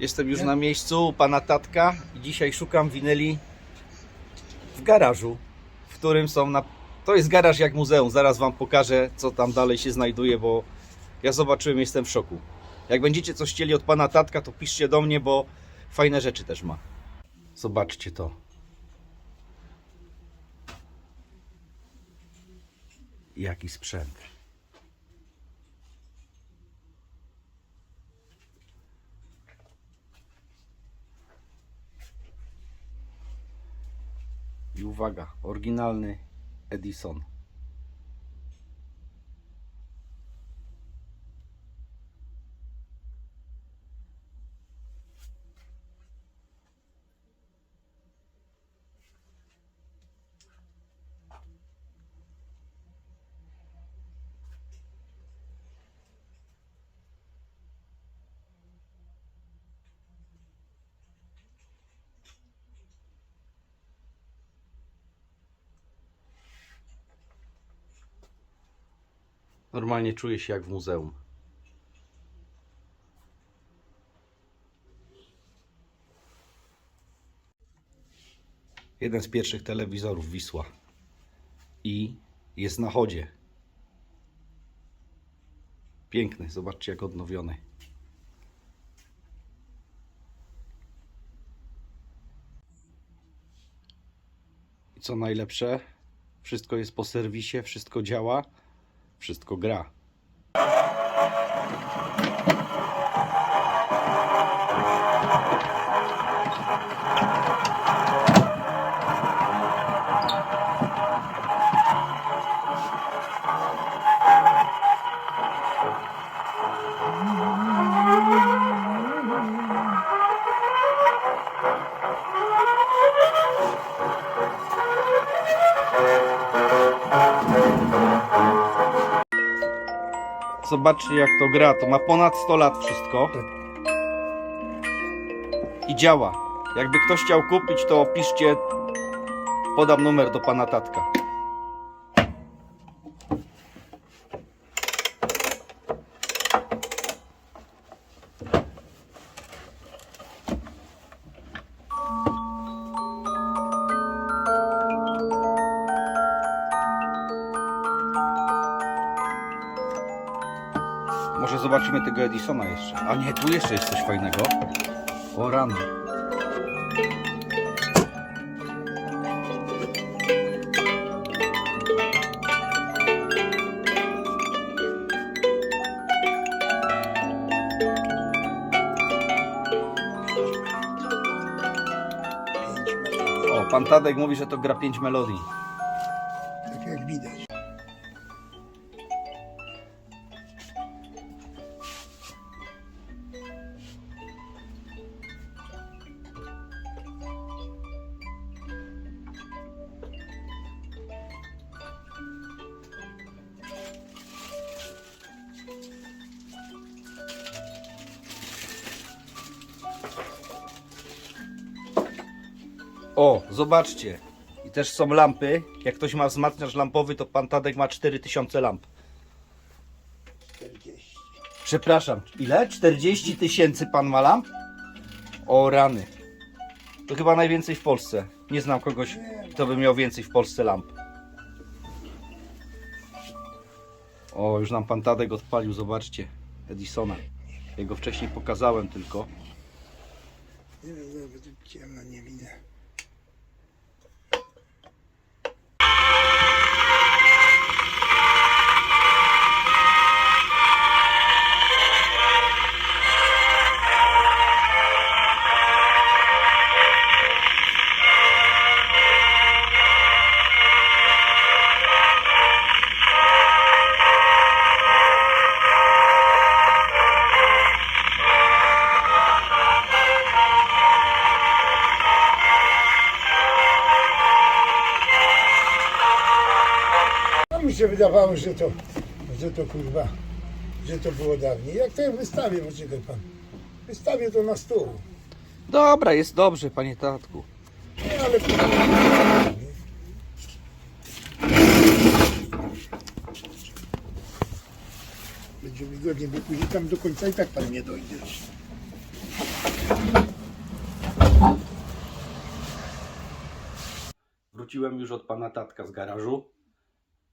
Jestem już na miejscu u pana tatka i dzisiaj szukam winyli w garażu, w którym są na... To jest garaż jak muzeum, zaraz wam pokażę co tam dalej się znajduje, bo ja zobaczyłem, jestem w szoku. Jak będziecie coś chcieli od pana tatka, to piszcie do mnie, bo fajne rzeczy też ma. Zobaczcie to. Jaki sprzęt. I uwaga, oryginalny Edison. Normalnie czuję się jak w muzeum. Jeden z pierwszych telewizorów Wisła. I jest na chodzie. Piękny, zobaczcie jak odnowiony. I co najlepsze, wszystko jest po serwisie, wszystko działa, wszystko gra. Zobaczcie jak to gra. To ma ponad 100 lat wszystko. I działa. Jakby ktoś chciał kupić, to piszcie. Podam numer do pana tatka. Zobaczymy tego Edisona jeszcze. A nie, tu jeszcze jest coś fajnego. O. O, pan Tadek mówi, że to gra 5 melodii. Tak jak widać. Zobaczcie. I też są lampy. Jak ktoś ma wzmacniacz lampowy, to pan Tadek ma 4000 lamp. 40. Przepraszam, ile? 40 tysięcy pan ma lamp? O rany. To chyba najwięcej w Polsce. Nie znam kogoś, kto by miał więcej w Polsce lamp. O, już nam pan Tadek odpalił, zobaczcie. Edisona. Jego wcześniej pokazałem tylko. Nie wiem, ciemno nie widzę. się wydawało, że to, że to kurwa, że to było dawniej. Jak to ja wystawię, poczekaj pan. Wystawię to na stół. Dobra, jest dobrze, panie tatku. Nie, ale kurwa. Będzie wygodnie, bo później tam do końca i tak pan nie dojdzie. Wróciłem już od pana tatka z garażu.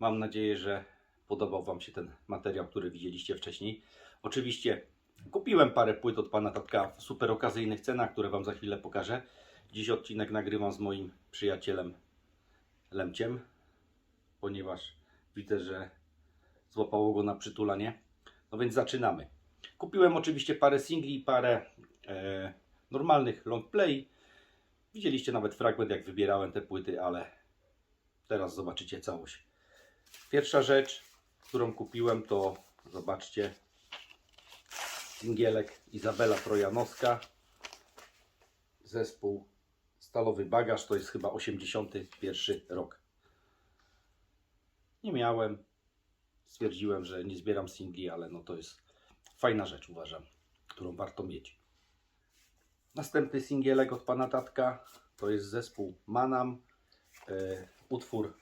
Mam nadzieję, że podobał Wam się ten materiał, który widzieliście wcześniej. Oczywiście kupiłem parę płyt od pana tatka w super okazyjnych cenach, które Wam za chwilę pokażę. Dziś odcinek nagrywam z moim przyjacielem Lemciem, ponieważ widzę, że złapało go na przytulanie. No więc zaczynamy. Kupiłem oczywiście parę singli parę e, normalnych long play. Widzieliście nawet fragment, jak wybierałem te płyty, ale teraz zobaczycie całość. Pierwsza rzecz, którą kupiłem, to zobaczcie singielek Izabela Trojanowska. Zespół Stalowy Bagaż, to jest chyba 81 rok. Nie miałem. Stwierdziłem, że nie zbieram singli, ale no to jest fajna rzecz, uważam, którą warto mieć. Następny singielek od pana tatka to jest zespół Manam. E, utwór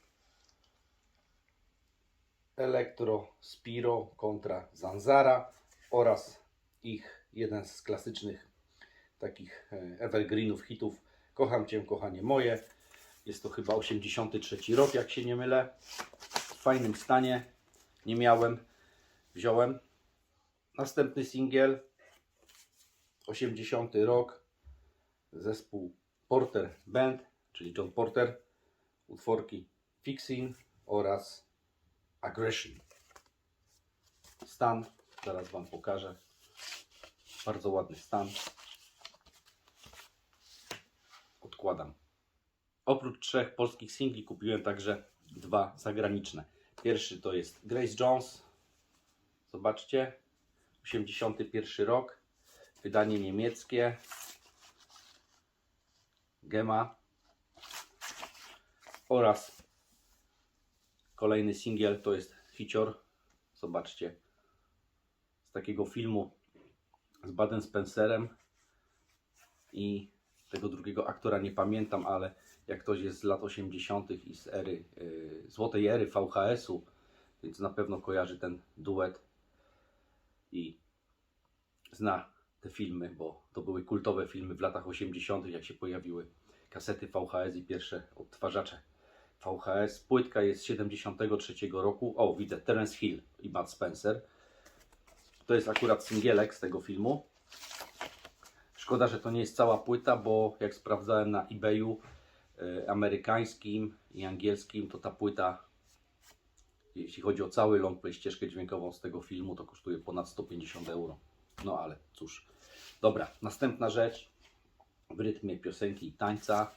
Elektro Spiro kontra Zanzara oraz ich jeden z klasycznych takich e, evergreenów, hitów Kocham Cię, kochanie moje. Jest to chyba 83 rok, jak się nie mylę. W fajnym stanie. Nie miałem. Wziąłem. Następny singiel 80 rok. Zespół Porter Band, czyli John Porter. Utworki Fixing oraz Aggression. Stan, zaraz Wam pokażę. Bardzo ładny stan. Odkładam. Oprócz trzech polskich singli kupiłem także dwa zagraniczne. Pierwszy to jest Grace Jones. Zobaczcie. 81 rok. Wydanie niemieckie. Gema. Oraz kolejny singiel to jest Hicior. Zobaczcie. Z takiego filmu z Baden Spencerem i tego drugiego aktora nie pamiętam, ale jak ktoś jest z lat 80. i z ery, yy, złotej ery VHS-u, więc na pewno kojarzy ten duet i zna te filmy, bo to były kultowe filmy w latach 80., jak się pojawiły kasety VHS i pierwsze odtwarzacze VHS. Płytka jest z 73 roku. O, widzę, Terence Hill i Matt Spencer. To jest akurat singielek z tego filmu. Szkoda, że to nie jest cała płyta, bo jak sprawdzałem na eBayu e, amerykańskim i angielskim, to ta płyta, jeśli chodzi o cały longplay, ścieżkę dźwiękową z tego filmu, to kosztuje ponad 150 euro. No ale cóż. Dobra, następna rzecz. W rytmie piosenki i tańca.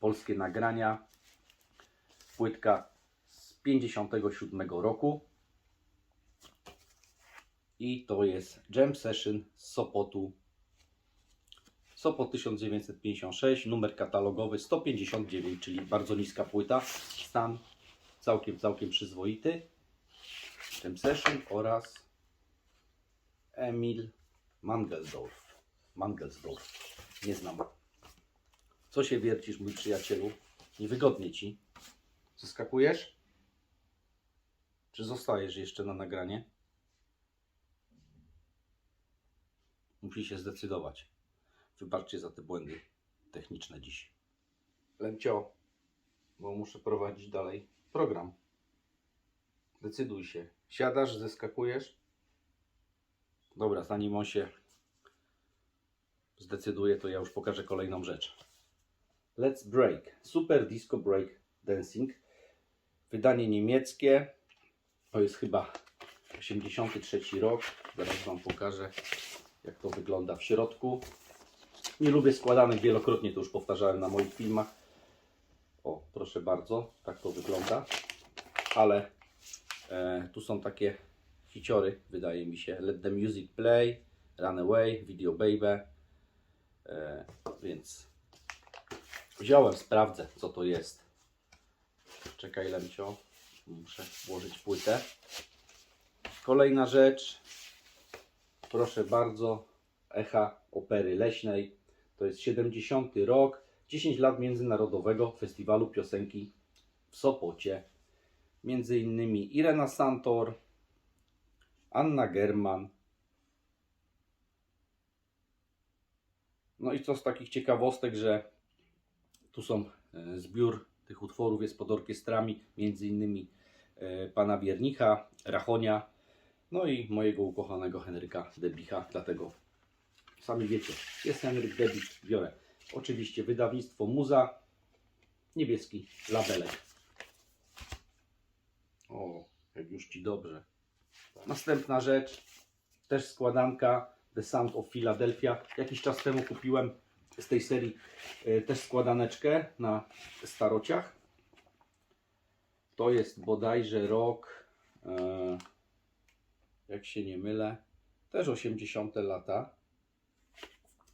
Polskie nagrania. Płytka z 57 roku. I to jest Jam Session z Sopotu Sopot 1956, numer katalogowy 159, czyli bardzo niska płyta. Stan całkiem, całkiem przyzwoity. Jam Session oraz Emil Mangelsdorf. Mangelsdorf. Nie znam. Co się wiercisz, mój przyjacielu? Niewygodnie ci. Zeskakujesz? Czy zostajesz jeszcze na nagranie? Musi się zdecydować. Wybaczcie za te błędy techniczne dziś. Lemcio, bo muszę prowadzić dalej program. Decyduj się. Siadasz, zeskakujesz? Dobra, zanim on się zdecyduje, to ja już pokażę kolejną rzecz. Let's Break. Super Disco Break Dancing. Wydanie niemieckie. To jest chyba 83 rok. Zaraz Wam pokażę, jak to wygląda w środku. Nie lubię składanych, wielokrotnie to już powtarzałem na moich filmach. O, proszę bardzo, tak to wygląda. Ale e, tu są takie hiciory, wydaje mi się. Let the music play, run away, video baby. E, więc wziąłem, sprawdzę co to jest. Czekaj Lemcio, muszę włożyć płytę. Kolejna rzecz, proszę bardzo, echa opery leśnej. To jest 70 rok, 10 lat Międzynarodowego Festiwalu Piosenki w Sopocie. Między innymi Irena Santor, Anna German. No i co z takich ciekawostek, że tu są e, zbiór tych utworów jest pod orkiestrami, między innymi e, pana Wiernicha, Rachonia, no i mojego ukochanego Henryka Debicha, dlatego sami wiecie, jest Henryk Debich, biorę. Oczywiście wydawnictwo Muza, niebieski labelek. O, jak już Ci dobrze. Następna rzecz, też składanka The Sound of Philadelphia. Jakiś czas temu kupiłem z tej serii e, też składaneczkę na starociach. To jest bodajże rok, e, jak się nie mylę, też 80 lata.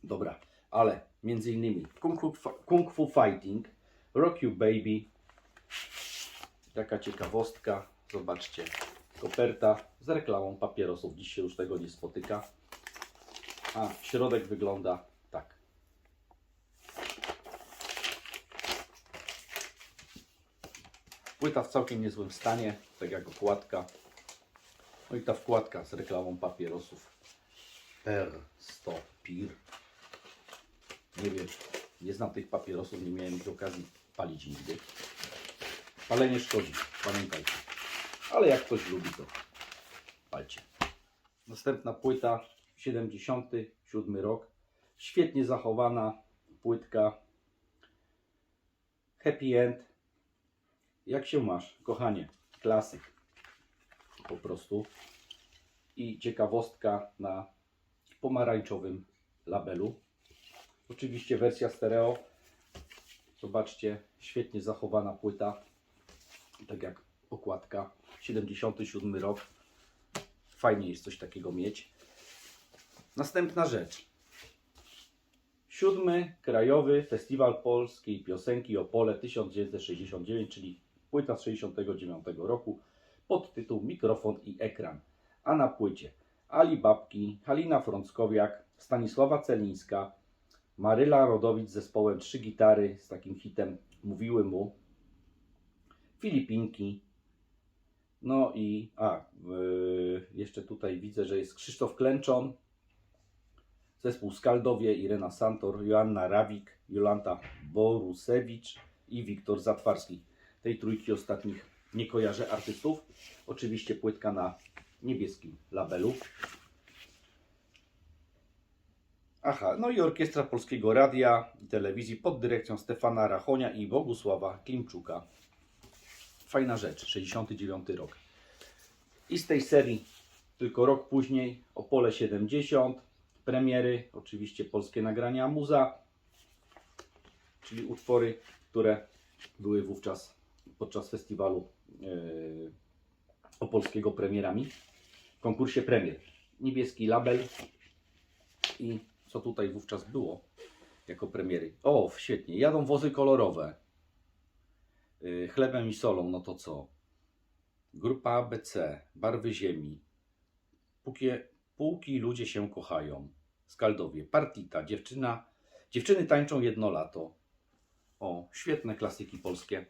Dobra, ale między innymi Kung Fu, Kung Fu Fighting, Rock You Baby, taka ciekawostka, zobaczcie, koperta z reklamą papierosów, dziś się już tego nie spotyka. A środek wygląda tak. Płyta w całkiem niezłym stanie, tak jak okładka. No i ta wkładka z reklamą papierosów. R100 PIR. Nie wiem, nie znam tych papierosów, nie miałem ich okazji palić nigdy. Palenie szkodzi, pamiętajcie. Ale jak ktoś lubi, to palcie. Następna płyta, 77 rok. Świetnie zachowana płytka. Happy End. Jak się masz, kochanie? Klasyk. Po prostu. I ciekawostka na pomarańczowym labelu. Oczywiście wersja stereo. Zobaczcie, świetnie zachowana płyta. Tak jak okładka. 77 rok. Fajnie jest coś takiego mieć. Następna rzecz. Siódmy Krajowy Festiwal Polskiej Piosenki Opole 1969, czyli płyta z 69 roku pod tytuł Mikrofon i ekran. A na płycie Ali Babki, Halina Frąckowiak, Stanisława Celińska, Maryla Rodowicz z zespołem Trzy Gitary z takim hitem Mówiły Mu, Filipinki, no i a, yy, jeszcze tutaj widzę, że jest Krzysztof Klęczon, zespół Skaldowie, Irena Santor, Joanna Rawik, Jolanta Borusewicz i Wiktor Zatwarski. Tej trójki ostatnich nie kojarzę artystów. Oczywiście płytka na niebieskim labelu. Aha, no i Orkiestra Polskiego Radia i Telewizji pod dyrekcją Stefana Rachonia i Bogusława Klimczuka. Fajna rzecz, 69 rok. I z tej serii tylko rok później Opole 70, premiery, oczywiście polskie nagrania muza, czyli utwory, które były wówczas podczas festiwalu yy, opolskiego premierami w konkursie premier. Niebieski label i co tutaj wówczas było jako premiery. O, świetnie, jadą wozy kolorowe. Yy, chlebem i solą, no to co? Grupa ABC, barwy ziemi. Półki ludzie się kochają. Skaldowie, partita, dziewczyna. Dziewczyny tańczą jedno lato. O, świetne klasyki polskie.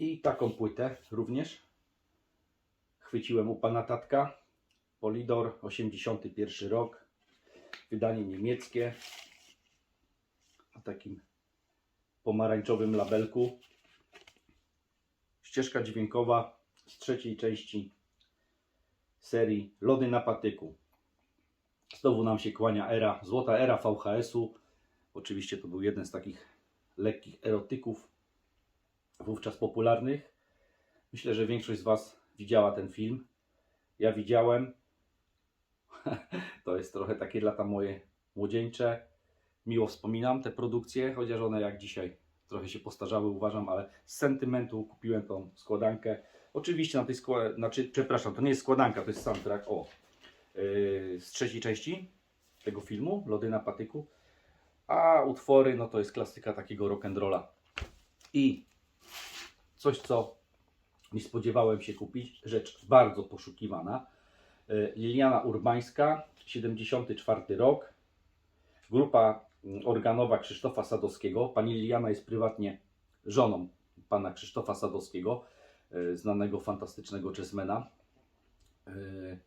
I taką płytę również chwyciłem u pana tatka. Polidor, 81 rok. Wydanie niemieckie. Na takim pomarańczowym labelku. Ścieżka dźwiękowa z trzeciej części serii Lody na patyku. Znowu nam się kłania era, złota era VHS-u. Oczywiście to był jeden z takich lekkich erotyków wówczas popularnych. Myślę, że większość z Was widziała ten film. Ja widziałem. To jest trochę takie lata moje młodzieńcze. Miło wspominam te produkcje, chociaż one jak dzisiaj trochę się postarzały, uważam, ale z sentymentu kupiłem tą składankę. Oczywiście na tej składance, znaczy, przepraszam, to nie jest składanka, to jest soundtrack, o, yy, z trzeciej części tego filmu, Lody na patyku. A utwory, no to jest klasyka takiego rock'n'rolla. I coś, co nie spodziewałem się kupić, rzecz bardzo poszukiwana. Yy, Liliana Urbańska, 74 rok. Grupa mm, organowa Krzysztofa Sadowskiego. Pani Liliana jest prywatnie żoną pana Krzysztofa Sadowskiego, yy, znanego fantastycznego jazzmena. Yy,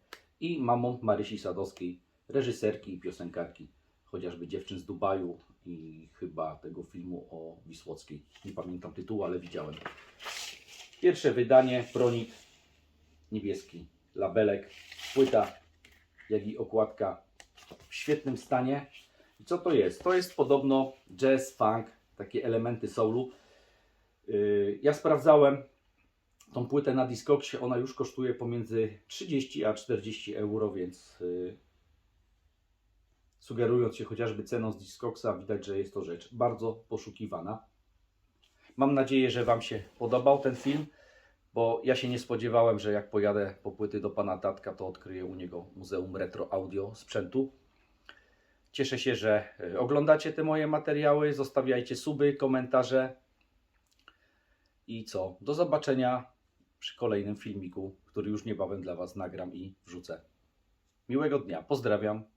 I mamą Marysi Sadowskiej, reżyserki i piosenkarki chociażby dziewczyn z Dubaju i chyba tego filmu o Wisłockiej. Nie pamiętam tytułu, ale widziałem. Pierwsze wydanie, pronik niebieski, labelek, płyta, jak i okładka w świetnym stanie. I co to jest? To jest podobno jazz, funk, takie elementy soulu. Yy, Ja sprawdzałem tą płytę na Discogsie, ona już kosztuje pomiędzy 30 a 40 euro, więc yy, sugerując się chociażby ceną z Discogsa, widać, że jest to rzecz bardzo poszukiwana. Mam nadzieję, że Wam się podobał ten film, bo ja się nie spodziewałem, że jak pojadę po płyty do pana tatka, to odkryję u niego Muzeum Retro Audio sprzętu. Cieszę się, że y, oglądacie te moje materiały. Zostawiajcie suby, komentarze. I co? Do zobaczenia przy kolejnym filmiku, który już niebawem dla Was nagram i wrzucę. Miłego dnia. Pozdrawiam.